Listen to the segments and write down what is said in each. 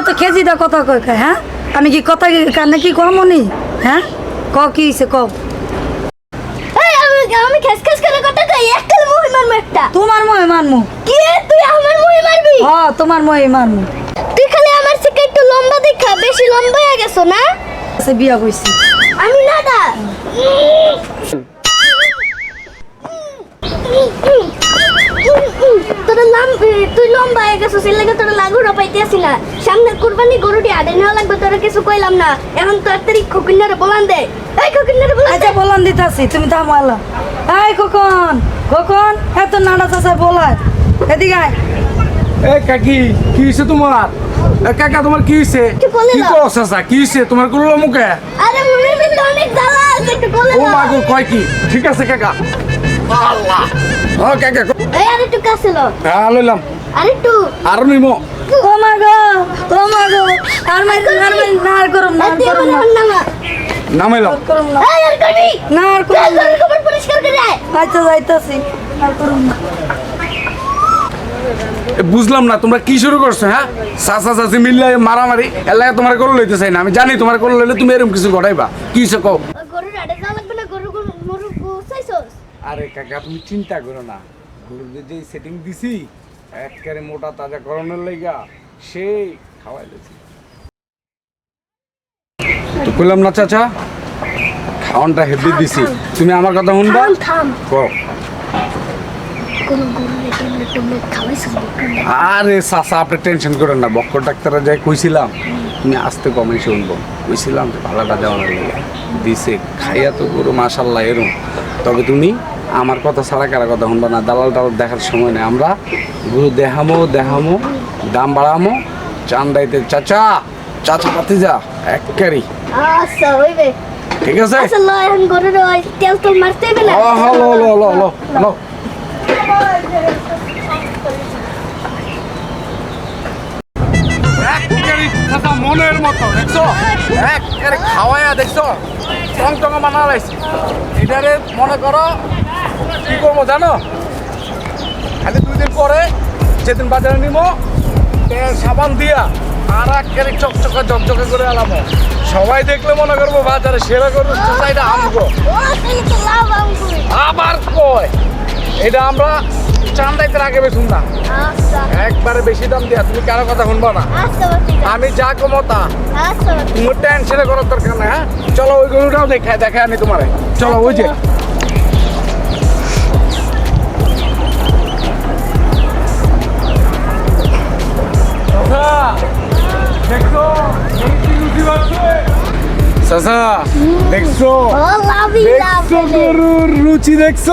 এত খেজি দা কথা কয় হ্যাঁ? আমি কি কথা কানে কি কম কমনি হ্যাঁ? ক কি হইছে ক? এই আমি খেস খেস করে কথা কই একটা মুহি মারবো একটা। তোমার মহে মানমু কি তুই আমার মুহি মারবি? হ তোমার মহে মানমু তুই খালি আমার থেকে একটু লম্বা দেখা বেশি লম্বা হয়ে গেছো না? সে বিয়া কইছি। আমি না দা লম্বা হয়ে গেছো সেই লাগে তোর লাগু রপাইতেছি না সামনে কুরবানি গরুটি আড়ে নেওয়া লাগবে তোরা কিছু কইলাম না। এখন তাড়াতাড়ি খকিনারে বলান দে। এই খকিনারে বলান আচ্ছা বলান দিতাছি তুমি থামো আলা। এই খোকন খোকন এত নাড়া চাষা বলায় এদিকে আয়। এ কাকি কি হয়েছে তোমার? কাকা তোমার কি হয়েছে কি। কস চাচা কি হয়েছে তোমার করল মুখে? আরে মনের ভিতরে অনেক জ্বালা আছে একটু বলে ও মাগো কয় কি? ঠিক আছে কাকা আল্লাহ ও কাকা। এই আর একটু কাছে লো। হ্যাঁ লইলাম। আর একটু আরও নিমো। ও মা গো ও মা গো। আর মাই আর মাই না আর করুম না আর এতে করুম না। হল না। নামাইলাম আর করুম না। এই আর কবি না আর তুই করুম না। কবর পরিষ্কার করে আচ্ছা যাইতাছি। আর করুম না। বুঝলাম না তোমরা কি শুরু করছ হ্যাঁ? চাচা চাচি মিললে মারামারি এলাকা তোমার করল লইতে চাই না। আমি জানি তোমার করল লইলে তুমি এরকম কিছু ঘটাইবা। কি কও? গরু গরু আরে কাকা তুমি চিন্তা করো না। গরুদের যে সেটিং দিছি একবারে মোটা তাজা করণের লাইগা সেই খাওয়াই দিছি তো কইলাম না চাচা খাওয়ানটা হেভি দিছি। তুমি আমার কথা শুনবা? কও। বকন্ডা আরে চাচা আপনি টেনশন করেন না। বক্কর ডাক্তাররা যাই কইছিলাম তুমি আসতে কমে শুনব। কইছিলাম যে ভালোটা দেওয়ানোর লেগে দিছে খাইয়া তো গরু মাশাল্লাহ এরম। তবে তুমি আমার কথা ছাড়া কারা কথা শুনবা না দালাল টালাল দেখার সময় নেই। আমরা গুরু দেখামো দেখামো দাম বাড়ামো চান্দাইতে চাচা চাচা পাতি যা এককারি। আচ্ছা হইবে। ঠিক আছে? আচ্ছা মনের মতো দেখছ? খাওয়াইয়া দেখছ? টং টং লাইছি এটারে মনে করো কি করব জানো? খালি দুই দিন পরে যেদিন বাজারে নিবো সাবান দিয়া আর একবারে চকচকে চকচকে করে আলামো। সবাই দেখলে মনে করব বাজারে সেরা করব এটা আমগো। তো আবার কয়? এটা আমরা চান্দাইতে আগে বেশুন না। আচ্ছা একবারে বেশি দাম দিয়া তুমি কারও কথা শুনবা না। আচ্ছা আমি যা কমতা আচ্ছা বাতি তুমি টেনশনে করার দরকার নাই হ্যাঁ? চলো ওই গরুটাও দেখায় দেখায় আমি তোমারে। চলো ওই যে চাচা দেখছ? গরুর রুচি দেখছ?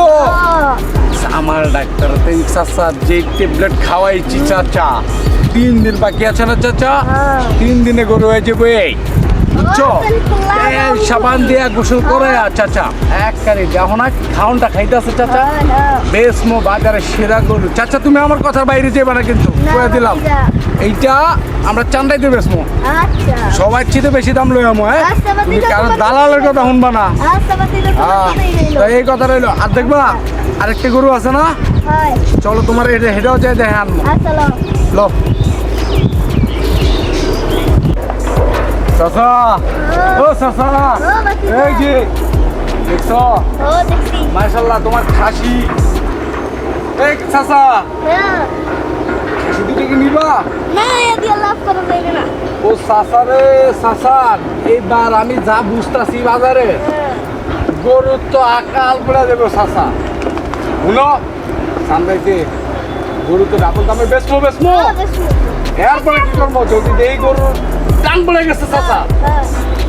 আমার ডাক্তার চাচা যে ট্যাবলেট খাওয়াইছি চাচা। তিন দিন বাকি আছে না চাচা? হ্যাঁ। তিন দিনে গরু হয়ে যাবে। বুঝছ তেল সাবান দিয়া গোসল করে আর চাচা এক কারি যখন এক খাওনটা খাইতেছে চাচা। বেশ মো বাজারে সেরা গরু। চাচা তুমি আমার কথার বাইরে যাবে না কিন্তু কয়ে দিলাম। এইটা আমরা চান্দাইতে বেসমো। আচ্ছা। সবাই চিতে বেশি দাম লই আমো হ্যাঁ? আচ্ছা, কারণ দালালের কথা শুনবা। না। আচ্ছা তো এই কথা রইল। আর দেখবা আরেকটা গরু আছে না? চলো তোমার এটা হেটাও যাই দেখে আনব। লো। চাচা। ও চাচা। এই যে দেখছ? মাশাল্লাহ তোমার খাসি। এই চাচা। হ্যাঁ। খাসি দুটো কি নিবা? না এদি লাভ করা যাবে না। ও চাচা রে চাচা। এইবার আমি যা বুঝতাছি বাজারে হ্যাঁ। গরুর তো আকাল পড়ে দেবো চাচা। শুনো সান্দাইতে গরু তো ডাবল দামে বেচবো বেচবো। ও, দেখছি। এরপরে কি করব? যদি এই গরুর টান পড়ে গেছে চাচা।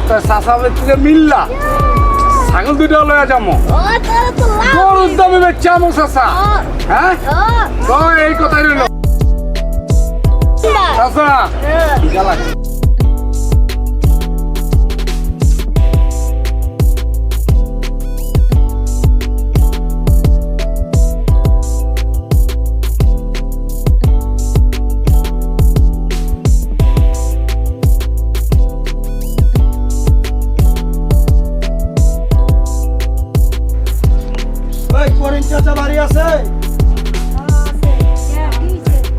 তো চাচা থেকে মিললা। ছাগল দুটো লয়ে যাব গরুর দামে বেচছে আমো চাচা। হ্যাঁ? তো এই কথাই রইল। চাচা করিম চাচা বাড়ি আছে?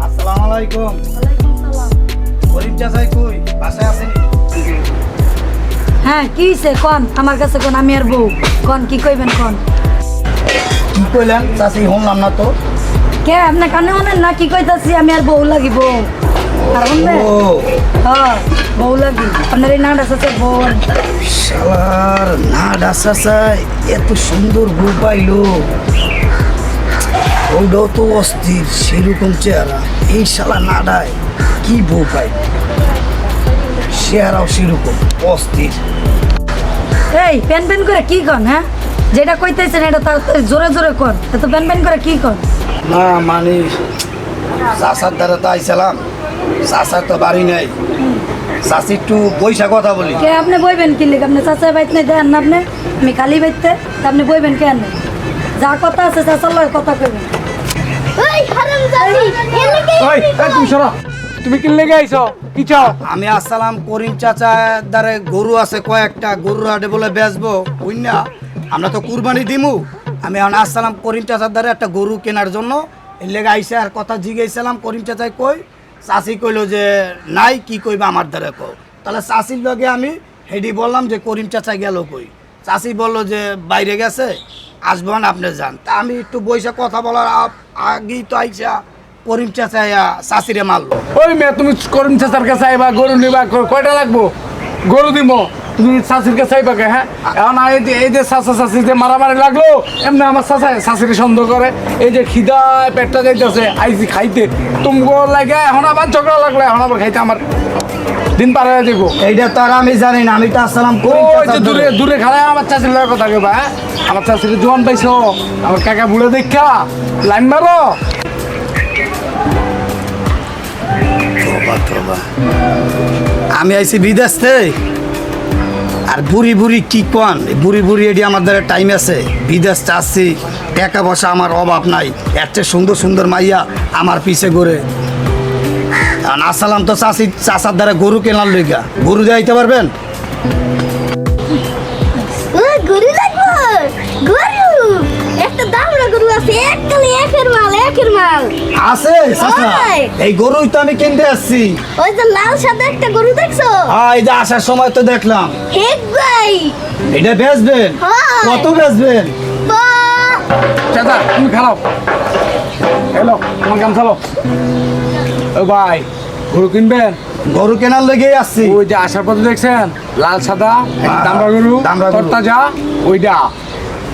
আসসালামু আলাইকুম। করিম চাচাই কই? বাসায় আসেনি হ্যাঁ কি হইছে? কন আমার কাছে কোন আমি আর বউ। কন কি কইবেন কন? কি কইলেন? শুনলাম না তো? কে আপনি কানে শুনেন না? কি কইতাছি? আমি আর বউ লাগি বউ আর শুনবে ও। হ্যাঁ বউ লাগি আপনার এই নামটা আছে বউ শালার এত সুন্দর বউ পাইলো। ওটাও তো অস্থির সেরকম চেহারা। এই শালা নাডায় কি বউ পাই চেহারাও সেরকম অস্থির। এই প্যান প্যান করে কি কন হ্যাঁ? যেটা কইতেছেন এটা তাড়াতাড়ি জোরে জোরে কন। এত প্যান প্যান করে কি কন? না মানে চাষার দ্বারা তো চাষার তো বাড়ি নাই। চাষি একটু বৈশা কথা বলি। কে আপনি বইবেন কি লিখ আপনি চাচা বাইত নাই দেন না আপনি। আমি খালি বাইতে আপনি বইবেন কেন যা কথা আছে চাচার লয় কথা কইবেন। তুমি সরো। তুমি কি লেগে আইছো? কি চাও? আমি আসসালাম করিম চাচা দ্বারে গরু আছে কয়েকটা গরু হাটে বলে বেচবো ওই না? আমরা তো কুরবানি দিমু। আমি এখন আসসালাম করিম চাচার দ্বারা একটা গরু কেনার জন্য এর লেগে আইসে আর কথা জিজ্ঞাসলাম করিম চাচাই কই চাষি কইলো যে, নাই, কি কইবা আমার দ্বারা কো তাহলে চাষির লগে আমি হেডি বললাম যে, করিম চাচা গেল কই? চাষি বলল যে, বাইরে গেছে আসবেন আপনি যান। তা আমি একটু বইসা কথা বলার আগ- আগেই তো আইসা করিম চাচা চাষিরে মারলো। ওই মেয়ে, তুমি করিম চাচার কাছে আইবা, গরু নিবা কয়টা লাগবো? গরু দিব তুমি শাশির কাছে আইবা কে হ্যাঁ? এখন এই যে এই যে শাশা শাশি যে মারামারি লাগল এমনি আমার শাশা শাশির সন্দেহ করে এই যে খিদায় পেটটা যাইতেছে আইসি খাইতে। তুমগো লাগে এখন আবার ঝগড়া লাগল এখন আবার খাইতে আমার দিন পার হয়ে যাব এইটা তো আর আমি জানি না আমি তো আসসালাম ওই দূরে দূরে খারাপ আমার চাষির লাগে কথা কেবা হ্যাঁ? আমার চাষির জোয়ান পাইছো আমার কাকা বুড়ে দেখা লাইন মারো। তোবা, তোবা। আমি আইছি বিদেশ থেকে। আর বুড়ি বুড়ি কি কন? বুড়ি বুড়ি এটি আমার টাইম আছে। বিদেশ চাচ্ছি টাকা পয়সা আমার অভাব নাই। এর চেয়ে সুন্দর সুন্দর মাইয়া আমার পিছে ঘুরে। আর আসসালাম তো চাষি চাষার দ্বারা গরু কেনার লইগা। গরু যাইতে পারবেন? একের মাল। আছে চাচা। এই গরুই তো আমি কিনতে আসছি। ওই যে লাল সাদা একটা গরু দেখছ? হ্যাঁ এই যে আসার সময় তো দেখলাম। হেক ভাই। এটা বেচবেন? হ্যাঁ। কত বেচবেন? চাচা তুমি খারাপ। হ্যালো তোমার চালো। ও ভাই গরু কিনবেন? গরু কেনার লেগেই আসছি। ওই যে আসার পথে দেখছেন? লাল সাদা একটা দামড়া গরু। তরতাজা ওইটা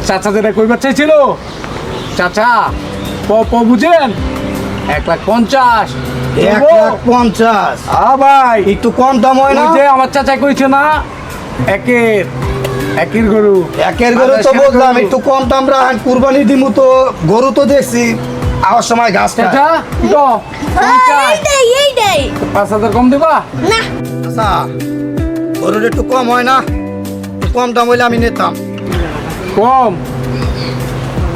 চাচা যেটা কইবার চাইছিল চাচা বুঝেন এক লাখ পঞ্চাশ। এক লাখ পঞ্চাশ। আ ভাই! একটু কম দাম হয় না? যে আমার চাচা কইছে না একের একের গরু। একের গরু তো বললাম একটু কম দাম রাখেন কুরবানি দিমু তো গরু তো দেখছি আওয়ার সময় ঘাস খায়। চাচা। এইটাই এইটাই পাঁচ হাজার কম দিবা? না। আচ্ছা গরুর একটু কম হয় না একটু কম দাম হইলে আমি নিতাম। কম?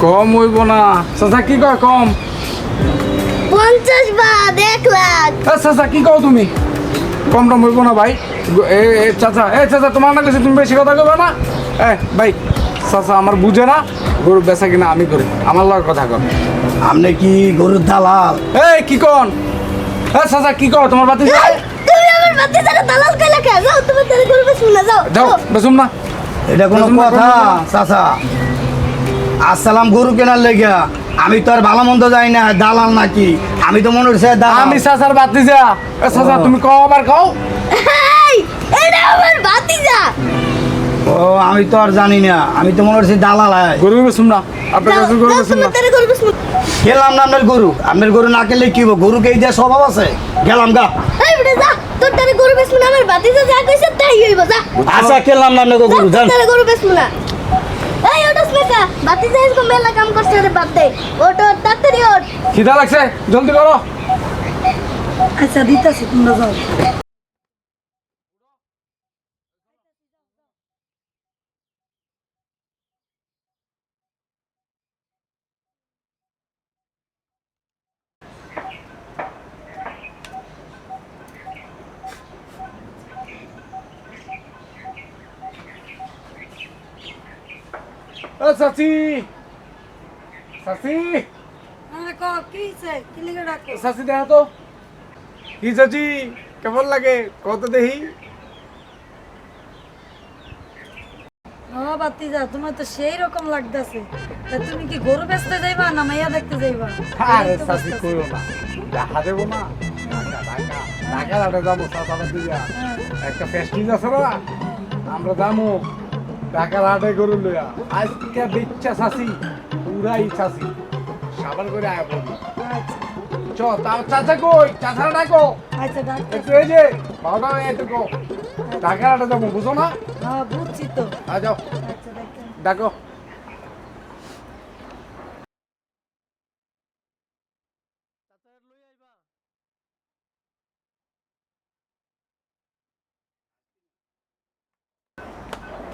কম হইব না। চাচা কি কয় কম? পঞ্চাশ বাদ এক লাখ। এ চাচা কি কও তুমি? কম টম হইব না ভাই। এ এ চাচা এ চাচা তোমার না কাছে তুমি বেশি কথা কবে না? এ ভাই চাচা আমার বুঝে না গরু বেচা কিনা আমি করি। আমার লগে কথা কর আপনি কি গরুর দালাল? এই কি কন? এ চাচা কি কও তোমার বাতি তুমি আমার বাতি তারা দালাল কইলা কে? যাও তুমি গরু না যাও যাও বেসুম না। এটা কোনো কথা। চাচা। আসসালাম গরু কেনার লেগে আমি তো আর ভালো মন্দ যাই না দালাল নাকি? আমি তো মনে হচ্ছে আমি চাচার বাতি যা এ তুমি কও আবার কও। এটা আমার বাতি ও আমি তো আর জানি না আমি তো মনে হচ্ছে দালাল হয় গরু বেসুম না আপনার কাছে গরু যাও, বেসুম না গরু গেলাম না আপনার গরু আপনার গরু না খেলে কি হব গরুকে এই যে স্বভাব আছে? গেলাম গা। এই বেটা যা তোর তারা গরু বেশ না আমার বাতি যা যা কইছে তাই হইব যা। আচ্ছা খেলাম না আপনার গরু তোর যান। গরু না ওটা স্মেকা বাতি যা এসে মেলা কাম করছে রে বাদ দে ওটো তাড়াতাড়ি ওঠ। খিদা লাগছে জলদি করো। আচ্ছা দিতেছি তোমরা যাও। চাচি চাচি চাচি দেখা তো। কি চাচি কেমন লাগে? কত দেখি বাতিজা তোমার তো সেই রকম লাগতেছে। তুমি কি গরু বেচতে যাইবা না মাইয়া দেখতে যাইবা? আরে না। দেখা দেবো না। ঢাকা ঢাকা ঢাকা যাব চাষাবাদ দিয়া হ্যাঁ। একটা ফেস্টিভ আছে না? আমরা যাব ঢাকার হাটে গরু লইয়া। আজকে বিচ্ছা চাষি পুরাই চাষি। সাবান করে আয় পড়বি আচ্ছা। চ তাও চাচা কই? চাচা ডাকো। আচ্ছা একটু এই যে বাবা এটুকু ঢাকার হাটে যাব বুঝো না? হ্যাঁ বুঝছি তো। আ যাও। আচ্ছা ডাকো।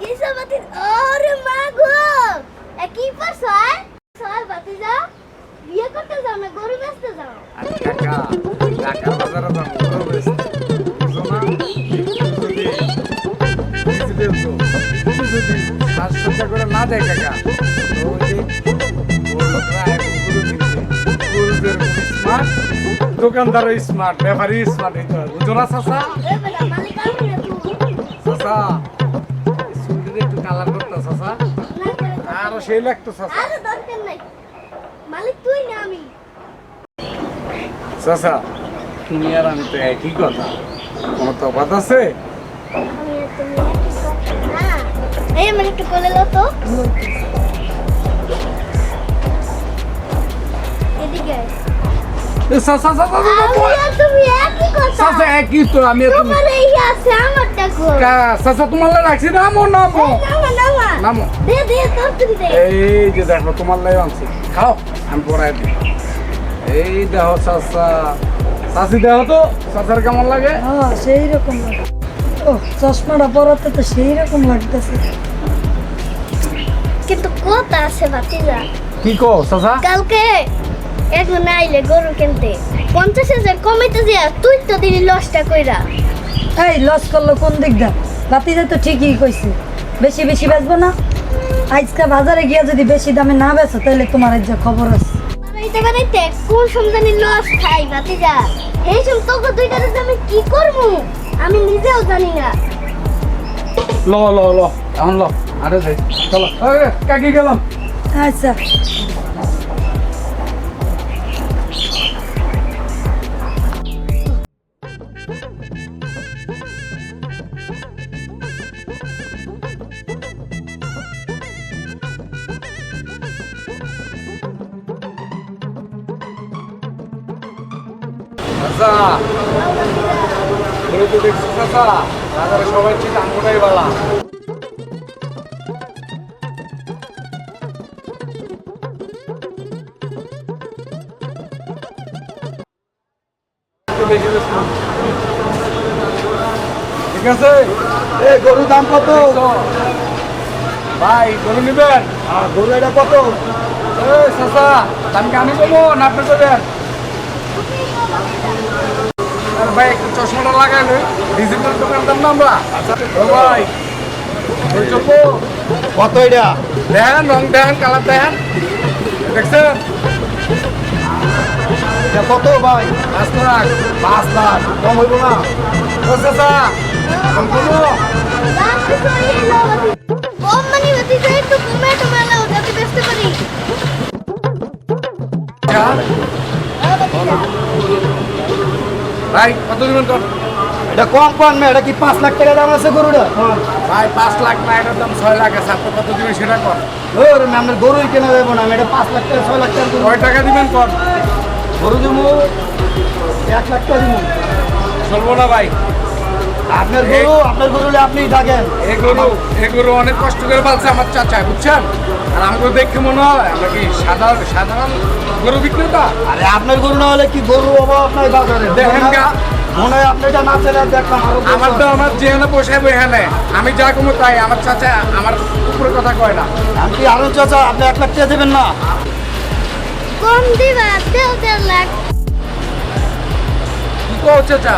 কিসে বাতি আরে মা গো! এ কি পারছ আয় সর বাতি বিয়ে করতে যাও না গরু বেচতে যাও। কাকা বাজারে যাব গরু বেচতে। সাজসজ্জা করে না দেয় কাকা তো স্মার্ট দোকানদারও স্মার্ট ব্যাপারী স্মার্ট এই তো। বুঝো না চাচা? এ চুলটিতে একটু কালার করতো চাচা। আরও সেই লাগতো চাচা। আরে দরকার নাই। মালিক তুই না আমি। চাচা তুমি আর আমি তো একই কথা। কোনো তফাৎ আছে? এই আমার একটু কোলে লো তো। এদিকে তোমার রাখছি নামো নামো। নামা এই যে দেখো তোমার লাগে আনছি। খাও আমি পড়াই দিই। এই দেখো চাচা চাচি দেখো তো চাচার কেমন লাগে? হ্যাঁ সেই রকম লাগে। ও চশমাটা পরাতে তো সেই রকম লাগতেছে। কিন্তু কথা আছে ভাতিজা কি কো কালকে এখন আইলে গরু কিনতে। পঞ্চাশ হাজার কমাইতে যা তুই তো দিলি লসটা কইরা। এই লস করল কোন দিকটা বাতিজা তো ঠিকই কইছে বেশি বেশি বেচবো না। আজকে বাজারে গিয়া যদি বেশি দামে না বেচো তাহলে তোমার এই যে খবর আছে। বানাইতে বানাইতে কোন সমজানি লস খাই ভাতিজা? এই সব তোকে দুইটার আমি কি করব? আমি নিজেও জানি না। ল ল ল এখন ল আরে যাই চলো। কাকি গেলাম। আচ্ছা। তো দেখছি চাচা বাজারে সবাই ঠিক আঙ্গুটাই বালা। ঠিক আছে? এ গরু দাম কত? ভাই গরু নিবেন? আর গরু এটা কত? এই চাচা দামকে আমি কমো না আপনি ভাই একটু চশমাটা লাগাইলে ডিজিটাল দোকানদার না আমরা ভাই কত এটা? দেখেন রং দেখেন কালার দেখেন দেখছেন? কত ভাই? পাঁচ লাখ। পাঁচ লাখ কম হইব না। কম মানে একটু কমে বেচতে পারি ভাই কত দিবেন কর এটা কম না এটা কি পাঁচ লাখ টাকা দাম আছে গরুটা? ভাই পাঁচ লাখ না এটার দাম ছয় লাখ আছে আপনি কত দিবেন সেটা কর। ওর আপনার গরুই কেনা যাব না আমি এটা পাঁচ লাখ টাকা ছয় লাখ টাকা গরু। কয় টাকা দিবেন কর? গরু এক লাখ টাকা দেবো। চলবো না ভাই। আপনার গরু আপনার গরু আপনি এই গরু গরু অনেক কষ্ট করে পালছে আমার চাচা বুঝছেন? আর আমাকে দেখে মনে হয় আমরা কি সাধারণ সাধারণ গরু বিক্রেতা? আরে আপনার গরু না হলে কি গরু আপনার বাজারে? দেখেন গা। মনে হয় আপনি এটা না পেলে দেখলাম আমার তো আমার যেখানে এখানে। আমি যা কমো তাই আমার চাচা আমার উপরে কথা কয় না। আমি কি আরও চাচা আপনি এক লাখ টাকা দেবেন না? কম দিবা দেও দেড় লাখ। কি কও চাচা?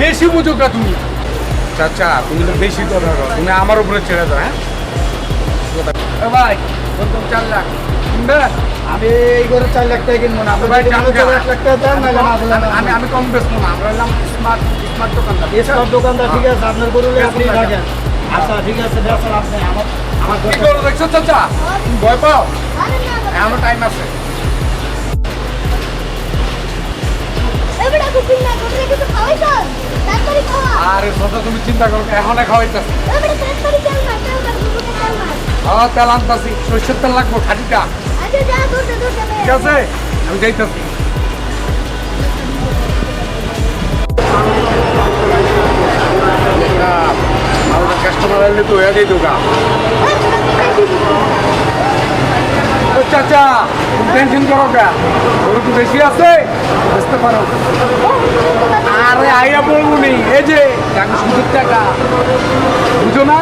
বেশি বুঝো কা তুমি। চাচা তুমি তো বেশি কথা কও তুমি আমার উপরে ছেড়ে দাও হ্যাঁ? ভাই বলতাম চার লাখ। আমি এই করে চার লাখ টাকা কিনবো না। ভাই, এক লাখ টাকা দেন আমি আমি কম বেচবো না আমরা হলাম স্মার্ট স্মার্ট দোকানদার সব দোকানদার ঠিক আছে আপনার গরু আপনি আচ্ছা ঠিক আছে বেচেন আপনি আমার আমার কি দরকার করো দেখছ চাচা? ভয় পাও। এখনও টাইম আছে। আরে সোজা তুমি চিন্তা করো না, এখনও খাওয়াইতেছি। হ্যাঁ তেল আনতাছি সর্ষের তেল লাগবো খাটিটা। আচ্ছা ঠিক আছে? আমি যাইতেছি। কাস্টমার আসলে তো হয়ে যাই দোকান চাচা টেনশন করো কা গরু তো বেশি আছে, বুঝতে পারো। আরে আইয়া বলব নেই এই যে টাকা সুদের টাকা। বুঝো না?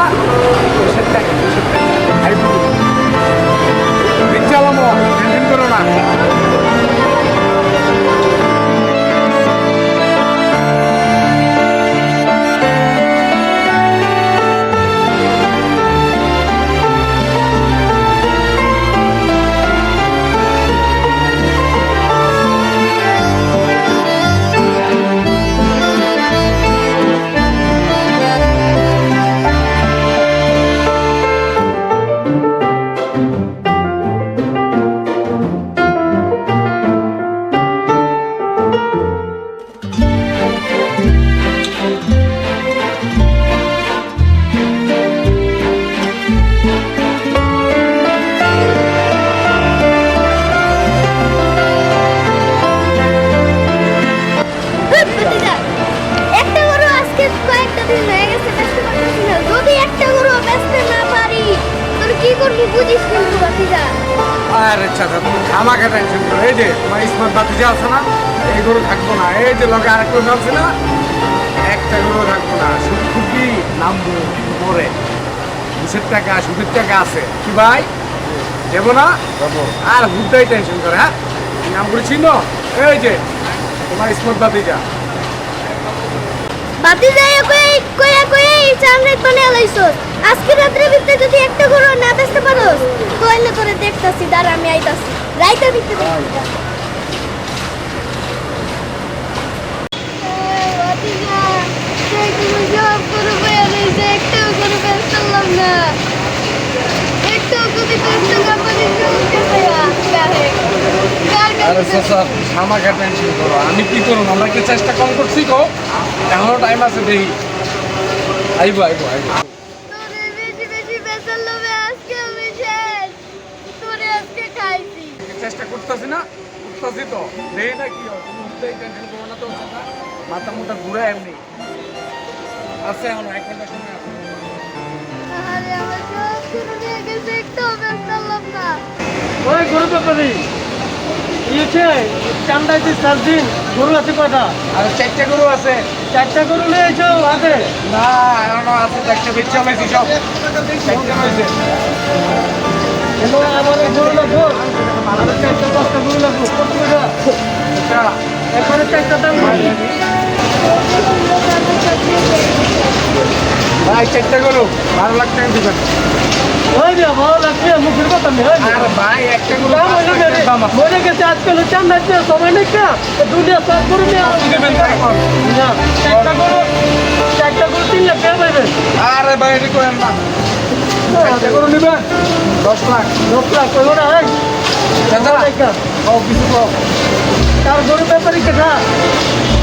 লোক আছে না একটা গরু থাকব না শুধু খুবই নামবো পরে দুশের টাকা সুদের টাকা আছে। কি ভাই? দেবো না? আর হুদাই টেনশন করে হ্যাঁ? নাম করে চিনো? এই যে তোমার স্মার্ট বাতি যা বাতিজা কই কইয়া কইয়া এই চামড়ে বানিয়ে লাইছো আজকে রাত্রে ভিতরে যদি একটা গরু না বেচতে পারো তাহলে তোরে দেখতাছি দাঁড়া আমি আইতাছি। রাইতে দিতে দেখতাছি বাতিজা সেই তুমি সব গরু বয়ে রয়েছে একটাও গরু বেচতাম না একটাও যদি বেচতে না পারি চলতে পায়া গায়ে আরে চাচা আমাকে টেনশন করো। আমি কি করব? আমরা কি চেষ্টা কম করছি গো? এখনও টাইম আছে, দেখি। আইবো আইবো আইবো। চেষ্টা করতেছি না, করতেছি তো। দেখি না কি হয়, তুমি টেনশন করো না, তো। মাথা মুটা ঘুরে এমনি। আছে এখন এক ঘণ্টা সময় আছে। ওই গরু ব্যাপারি ইয়েছে চান্দাইতে চার দিন গরু আছে কয়টা? আর চারটে গরু আছে। চারটা গরু নিয়ে এসো হাতে। না এখনও আছে বেচে সব। চারটে আমার এই গরু লাগবো। আমার চারটা পাঁচটা গরু লাগবো। কত এরপরে চারটা দাম ভাই ওই যে ভালো লাগছে দিবেন আরে ভাই করেন না। দশ লাখ। দশ লাখ কইব না কিছু তার গরু ব্যাপারী কেটা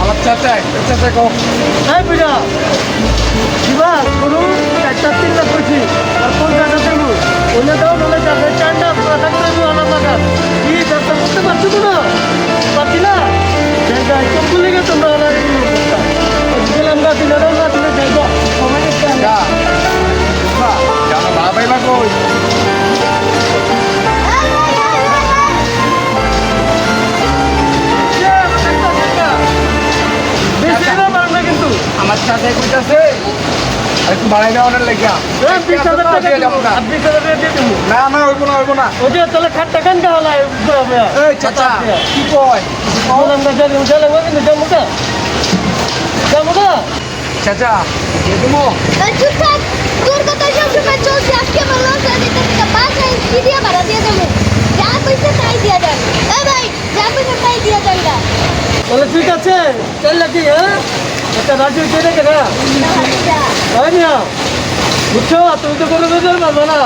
আমার চাচা চাচা কও। এই পূজা শিবা গরু চারটা তিন লাখ কইছি। আর কোন টাকা দেবো? ওনে দাও নাহলে যাবে চারটা করে দেবো আমার টাকা। কি ব্যবসা করতে পারছ তো না? পারছি না একদম ভুলে গেছো তোমরা আমার গেলাম গা দিলে না দিলে যাইব সময় জানো ভাড়া পাইবা কই চাচা কইতাছে একটু বাড়াই দেওয়ার লেগা। এ, বিশ হাজার টাকা দিয়ে যাব দেবো না। আর বিশ হাজার টাকা দিয়ে দেবো। না না হইব না হইব না। ওই যে তাহলে খাটটা কেন দেওয়া লাগে এই চাচা কি কয়? বললাম না যাবি উঠালে কিন্তু যাব কা যাব কা চাচা দিয়ে দেবো। চুপ থাক তোর কথা সব সময় চলছে। আজকে আমার লস যেতে বাসায় কি দিয়ে ভাড়া দিয়ে দেবো? যা পয়সা তাই দিয়া দেন। এ ভাই যা পয়সা তাই দিয়া দেন তাহলে ঠিক আছে চল কি হ্যাঁ? একটা রাজি হচ্ছে দেখে না? তাই না? বুঝছ? তুমি তো কোনো পারবে না।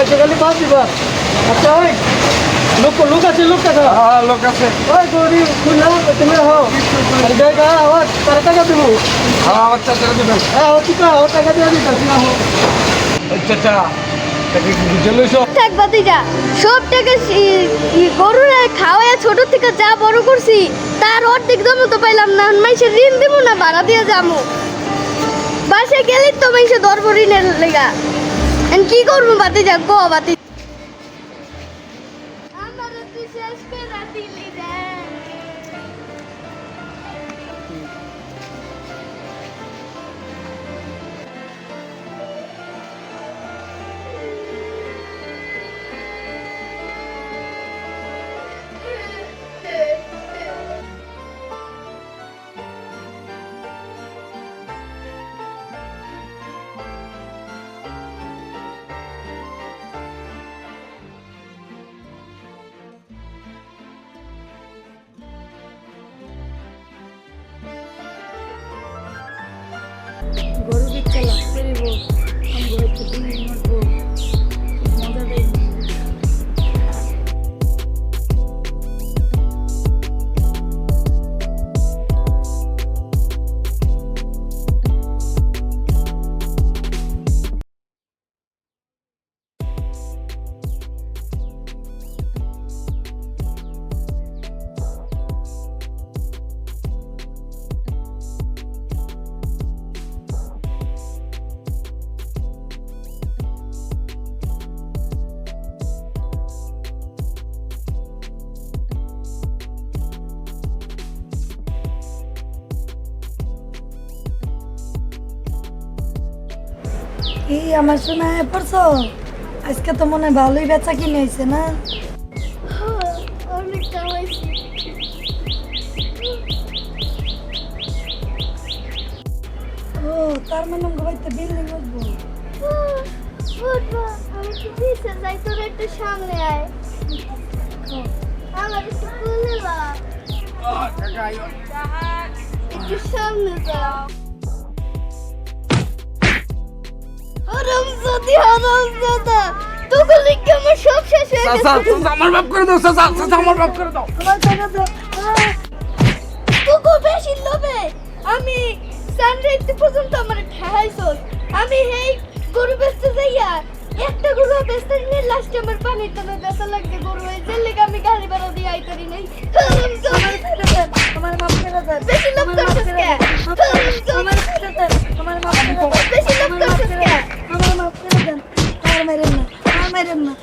আজকালি বাদ দিবা। আচ্ছা ওই লোক লোক আছে লোক দেখা হ্যাঁ লোক আছে। ওই গরি খুললাম তুমি হো আর জায়গা আওয়াজ তার টাকা দিব। হ্যাঁ আমার চাচা দেবেন। হ্যাঁ আছে টাকা দিয়ে দিতে না। হো চাচা তাকে কি বুঝে লইছো? থাক বাতিজা সব টাকা গরুরা খাওয়ায় ছোট থেকে যা বড় করছি তার অর্ধেক জমা তো পাইলাম না মাইসে ঋণ দিব না, ভাড়া দিয়ে যাব বাসে গেলি তো মাইসে ধরবো ঋণের লেগা। কি করব, বাতি যাক, গো বাতি কি আমার শোনা পড়ছো? আজকে তো মনে হয় ভালোই বেচা কিনে হয়েছে না? ও তার মানে আমাকে বাড়িতে বিল্ডিং উঠবো। উঠবো। আমি কি যাই? তোর একটু সামনে আয়। আমার একটু সামনে যাও হরম যদি হরম দাদা তোকে লিখে আমার সব শেষ হয়ে গেছে। চাচা আমার বাপ করে দাও চাচা চাচা আমার বাপ করে দাও। তোমার টাকা দাও তোকে বেশি লোভে। আমি সানরাইজ পর্যন্ত আমার ঠেহাইছস আমি হেই গরু বেচতে যাইয়া এত গুলো বেস্তে নিয়ে লাস্ট আমার পানি তো ব্যথা লাগছে গরু হয়েছে লেগে আমি গাড়ি ভাড়া দিয়ে আই করি নাই আমার মাপ ফেরা যায় বেশি লোক করছিস কে আমার ফেরা যায় আমার মাপ ফেরা যায় বেশি লোক করছিস কে আমার মাপ ফেরা যায় আর মেরেন না আর মেরেন না